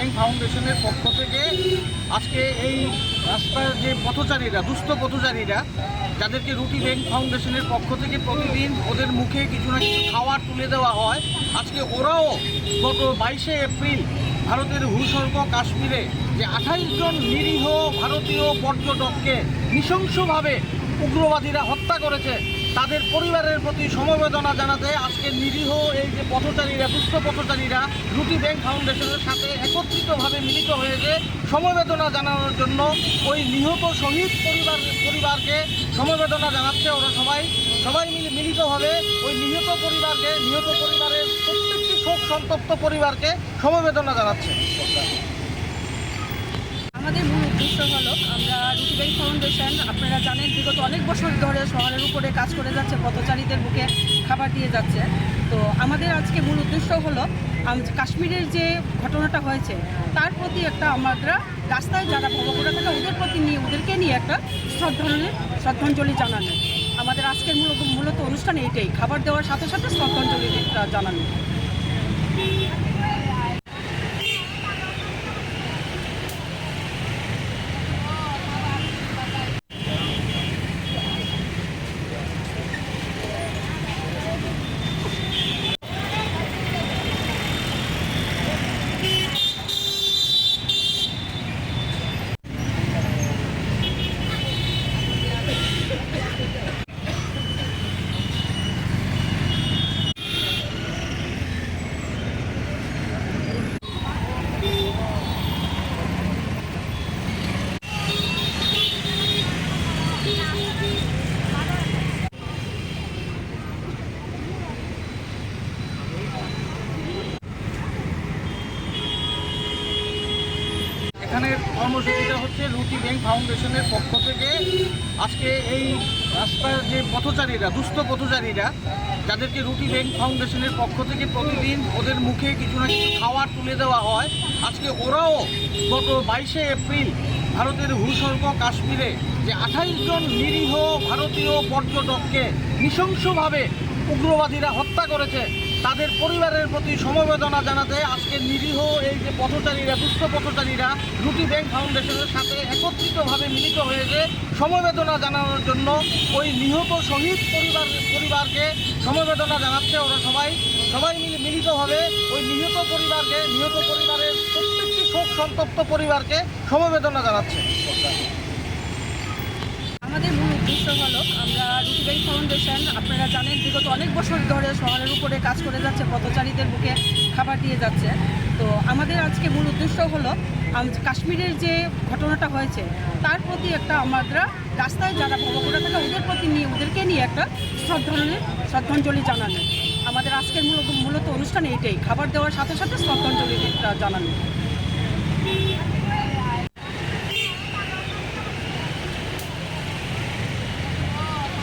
Bank ফাউন্ডেশনের পক্ষ থেকে আজকে এই রাস্তার যে পথচারীরা, দুস্থ পথচারীরা, যাদেরকে রুটি ব্যাংক ফাউন্ডেশনের পক্ষ থেকে প্রতিদিন ওদের মুখে কিছু না কিছু খাবার তুলে দেওয়া হয়, আজকে ওরাও গত বাইশে এপ্রিল ভারতের ভূস্বর্গ কাশ্মীরে যে আঠাইশ জন নিরীহ ভারতীয় পর্যটককে নৃশংসভাবে উগ্রবাদীরা হত্যা করেছে তাদের পরিবারের প্রতি সমবেদনা জানাতে আজকে নিরীহ এই যে পথচারীরা, দুস্থ পথচারীরা রুটি ব্যাংক ফাউন্ডেশনের সাথে একত্রিতভাবে মিলিত হয়েছে। সমবেদনা জানানোর জন্য ওই নিহত শহীদ পরিবার, পরিবারকে সমবেদনা জানাচ্ছে ওরা সবাই। সবাই মিলে, মিলিতভাবে ওই নিহত পরিবারকে, নিহত পরিবারের প্রত্যেকটি শোক সন্তপ্ত পরিবারকে সমবেদনা জানাচ্ছে। আমাদের মূল উদ্দেশ্য হলো আমরা ফাউন্ডেশন, আপনারা জানেন বিগত অনেক বছর ধরে শহরের উপরে কাজ করে যাচ্ছে, পথচারীদের বুকে খাবার দিয়ে যাচ্ছে। তো আমাদের আজকে মূল উদ্দেশ্য হলো কাশ্মীরের যে ঘটনাটা হয়েছে, তার প্রতি একটা আমরা রাস্তায় যারা ভবঘুরে থাকে, ওদের প্রতি নিয়ে, ওদেরকে নিয়ে একটা শ্রদ্ধাঞ্জলি শ্রদ্ধাঞ্জলি জানানো। আমাদের আজকের মূলত মূলত অনুষ্ঠান এইটাই, খাবার দেওয়ার সাথে সাথে শ্রদ্ধাঞ্জলি জানানো। কর্মসূচিটা হচ্ছে রুটি ব্যাংক ফাউন্ডেশনের পক্ষ থেকে। আজকে এই রাস্তার যে পথচারীরা, দুস্থ পথচারীরা, যাদেরকে রুটি ব্যাংক ফাউন্ডেশনের পক্ষ থেকে প্রতিদিন ওদের মুখে কিছু না কিছু খাওয়ার তুলে দেওয়া হয়, আজকে ওরাও গত বাইশে এপ্রিল ভারতের ভূস্বর্গ কাশ্মীরে যে আঠাইশ জন নিরীহ ভারতীয় পর্যটককে নৃশংসভাবে উগ্রবাদীরা হত্যা করেছে তাদের পরিবারের প্রতি সমবেদনা জানাতে আজকে নিরীহ এই যে পথচারীরা, দুস্থ পথচারীরা রুটি ব্যাংক ফাউন্ডেশনের সাথে একত্রিতভাবে মিলিত হয়েছে। সমবেদনা জানানোর জন্য ওই নিহত শহীদ পরিবার, পরিবারকে সমবেদনা জানাচ্ছে ওরা সবাই। সবাই মিলে মিলিতভাবে ওই নিহত পরিবারকে, নিহত পরিবারের প্রত্যেকটি শোক সন্তপ্ত পরিবারকে সমবেদনা জানাচ্ছে। আমাদের মূল উদ্দেশ্য হলো, আমরা রুটি ব্যাংক ফাউন্ডেশন আপনারা জানেন বিগত অনেক বছর ধরে শহরের উপরে কাজ করে যাচ্ছে, পথচারীদের বুকে খাবার দিয়ে যাচ্ছে। তো আমাদের আজকে মূল উদ্দেশ্য হলো কাশ্মীরের যে ঘটনাটা হয়েছে, তার প্রতি একটা আমরা রাস্তায় যারা ভবঘুরে থাকে, ওদের প্রতি নিয়ে, ওদেরকে নিয়ে একটা শ্রদ্ধাঞ্জলি শ্রদ্ধাঞ্জলি জানানো। আমাদের আজকের মূলত মূলত অনুষ্ঠান এইটাই, খাবার দেওয়ার সাথে সাথে শ্রদ্ধাঞ্জলি জানানো।